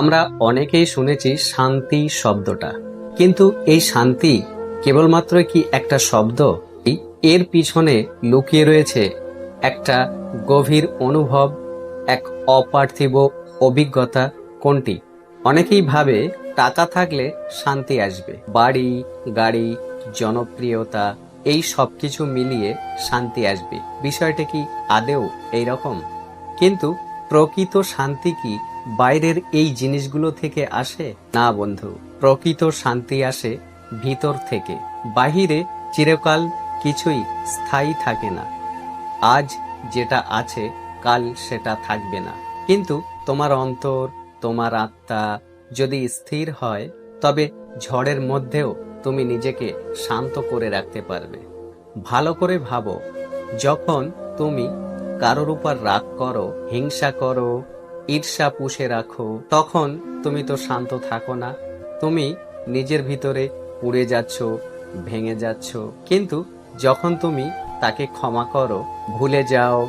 আমরা অনেকেই শুনেছি শান্তি শব্দটা। কিন্তু এই শান্তি কেবলমাত্র কি একটা শব্দ? এর পিছনে লুকিয়ে রয়েছে একটা গভীর অনুভব, এক অপার্থিব অভিজ্ঞতা কোনটি? অনেকেই ভাবে টাকা থাকলে শান্তি আসবে। বাড়ি, গাড়ি, জনপ্রিয়তা, এই সব কিছু মিলিয়ে শান্তি আসবে। বিষয়টা কি আদেও এই রকম কিন্তু প্রকৃত শান্তি কি বাইরের এই জিনিসগুলো থেকে আসে? না বন্ধু, প্রকৃত শান্তি আসে ভিতর থেকে। বাহিরে চিরকাল কিছুই স্থায়ী থাকে না। আজ যেটা আছে, কাল সেটা থাকবে না। কিন্তু তোমার অন্তর, তোমার আত্মা যদি স্থির হয়, তবে ঝড়ের মধ্যেও তুমি নিজেকে শান্ত করে রাখতে পারবে। ভালো করে ভাবো, যখন তুমি কারোর উপর রাগ করো, হিংসা করো ঈর্ষা পুষে রাখো। তখন তুমি তো শান্ত থাকো না। তুমি নিজের ভিতরে পুড়ে যাচ্ছ, ভেঙে যাচ্ছ। কিন্তু যখন তুমি তাকে ক্ষমা করো, ভুলে যাও,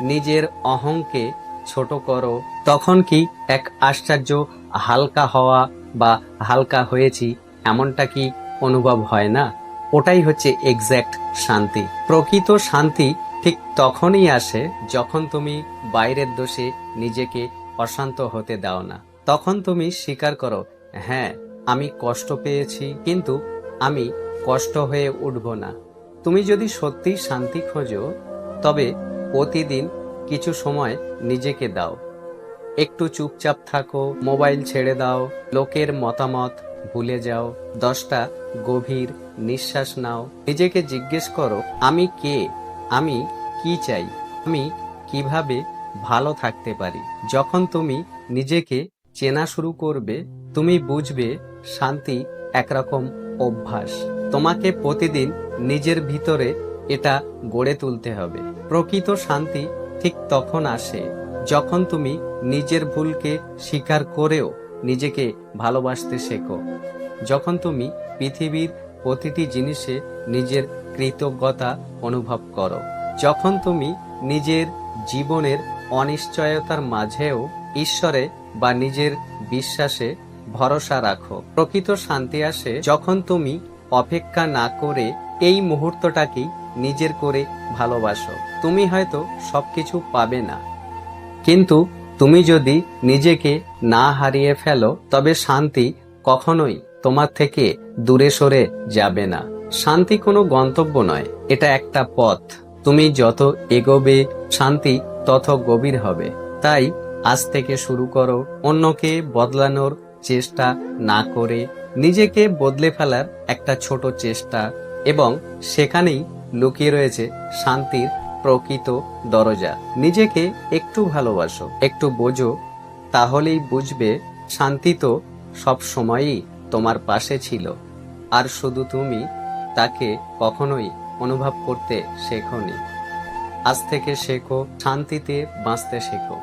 নিজের অহংকে ছোট করো, তখন কি এক আশ্চর্য হালকা হওয়া বা হালকা হয়েছি এমনটা কি অনুভব হয় না? ওটাই হচ্ছে এক্স্যাক্ট শান্তি। প্রকৃত শান্তি ঠিক তখনই আসে যখন তুমি বাইরের দোষে নিজেকে অশান্ত হতে দাও না। তখন তুমি স্বীকার করো হ্যাঁ আমি কষ্ট পেয়েছি, কিন্তু আমি কষ্ট হয়ে উঠব না। তুমি যদি সত্যি শান্তি খোঁজো, তবে প্রতিদিন কিছু সময় নিজেকে দাও। একটু চুপচাপ থাকো, মোবাইল ছেড়ে দাও, লোকের মতামত ভুলে যাও, দশটা গভীর নিঃশ্বাস নাও। নিজেকে জিজ্ঞেস করো, আমি কে? আমি কি চাই? আমি কীভাবে ভালো থাকতে পারি। যখন তুমি নিজেকে চেনা শুরু করবে, তুমি বুঝবে শান্তি একরকম অভ্যাস। তোমাকে প্রতিদিন নিজের ভিতরে এটা গড়ে তুলতে হবে। প্রকৃত শান্তি ঠিক তখন আসে যখন তুমি নিজের ভুলকে স্বীকার করেও নিজেকে ভালোবাসতে শেখো। যখন তুমি পৃথিবীর প্রতিটি জিনিসে নিজের কৃতজ্ঞতা অনুভব করো। যখন তুমি নিজের জীবনের অনিশ্চয়তার মাঝেও ঈশ্বরে বা নিজের বিশ্বাসে ভরসা রাখো। প্রকৃত শান্তি আসে যখন তুমি অপেক্ষা না করে এই মুহূর্তটাকেই নিজের করে ভালোবাসো। তুমি হয়তো সবকিছু পাবে না। কিন্তু তুমি যদি নিজেকে না হারিয়ে ফেলো, তবে শান্তি কখনোই তোমার থেকে দূরে সরে যাবে না। শান্তি কোনো গন্তব্য নয়, এটা একটা পথ। তুমি যত এগোবে, শান্তি তত গভীর হবে। তাই আজ থেকে শুরু করো অন্যকে বদলানোর চেষ্টা না করে নিজেকে বদলে ফেলার একটা ছোট চেষ্টা এবং সেখানেই লুকিয়ে রয়েছে শান্তির প্রকৃত দরজা। নিজেকে একটু ভালোবাসো, একটু বোঝো, তাহলেই বুঝবে শান্তি তো সব সময়ই তোমার পাশে ছিল। আর শুধু তুমি তাকে কখনোই অনুভব করতে শেখোনি। আজ থেকে শেখো শান্তিতে বাঁচতে শেখো।